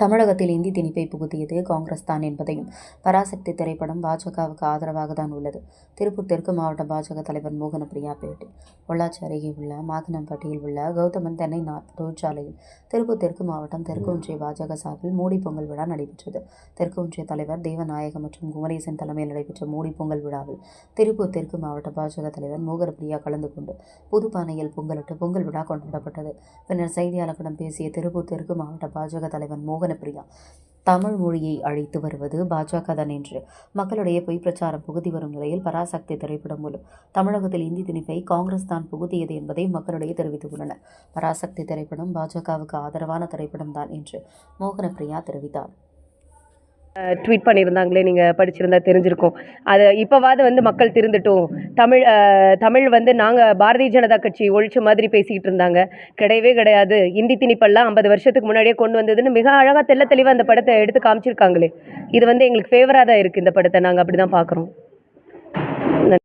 தமிழகத்தில் இந்தி திணிப்பை புகுத்தியது காங்கிரஸ் தான் என்பதையும் பராசக்தி திரைப்படம் பாஜகவுக்கு ஆதரவாக தான் உள்ளது. திருப்பூர் தெற்கு மாவட்ட பாஜக தலைவர் மோகன பிரியா பேட்டி. பொள்ளாச்சி அருகே உள்ள மாதனம்பட்டியில் உள்ள கௌதமன் தென்னை தொழிற்சாலையில் திருப்பூர் தெற்கு மாவட்டம் தெற்கு ஒன்றிய பாஜக சார்பில் மூடி பொங்கல் விழா நடைபெற்றது. தெற்கு ஒன்றிய தலைவர் தேவநாயகம் மற்றும் குமரேசன் தலைமையில் நடைபெற்ற மூடி பொங்கல் விழாவில் திருப்பூர் தெற்கு மாவட்ட பாஜக தலைவர் மோகன பிரியா கலந்து கொண்டு புதுப்பானையில் பொங்கலிட்டு பொங்கல் விழா கொண்டாடப்பட்டது. பின்னர் செய்தியாளர்களிடம் பேசிய திருப்பூர் தெற்கு மாவட்ட பாஜக தலைவர் மோகன் பிரியா. தமிழ் மொழியை அழைத்து வருவது பாஜக தான் என்று. மக்களிடையே பொய் பிரச்சாரம் புகுதி வரும் நிலையில் பராசக்தி திரைப்படம் மூலம் தமிழகத்தில் இந்தி திணிப்பை காங்கிரஸ் தான் புகுத்தியது என்பதை மக்களிடையே தெரிவித்துள்ளனர். பராசக்தி திரைப்படம் பாஜகவுக்கு ஆதரவான திரைப்படம் தான் என்று மோகன பிரியா தெரிவித்தார். ட்வீட் பண்ணியிருந்தாங்களே நீங்கள் படிச்சிருந்தா தெரிஞ்சிருக்கும். அது இப்போவாது வந்து மக்கள் திருந்துட்டும். தமிழ் தமிழ் வந்து நாங்கள் பாரதிய ஜனதா கட்சி ஒழிச்ச மாதிரி பேசிக்கிட்டு இருந்தாங்க. கிடையவே கிடையாது. இந்தி திணிப்பெல்லாம் ஐம்பது வருஷத்துக்கு முன்னாடியே கொண்டு வந்ததுன்னு மிக அழகாக தெள்ள தெளிவாக அந்த படத்தை எடுத்து காமிச்சிருக்காங்களே. இது வந்து எங்களுக்கு ஃபேவராக தான் இருக்குது இந்த படத்தை நாங்கள் அப்படி தான் பார்க்குறோம்.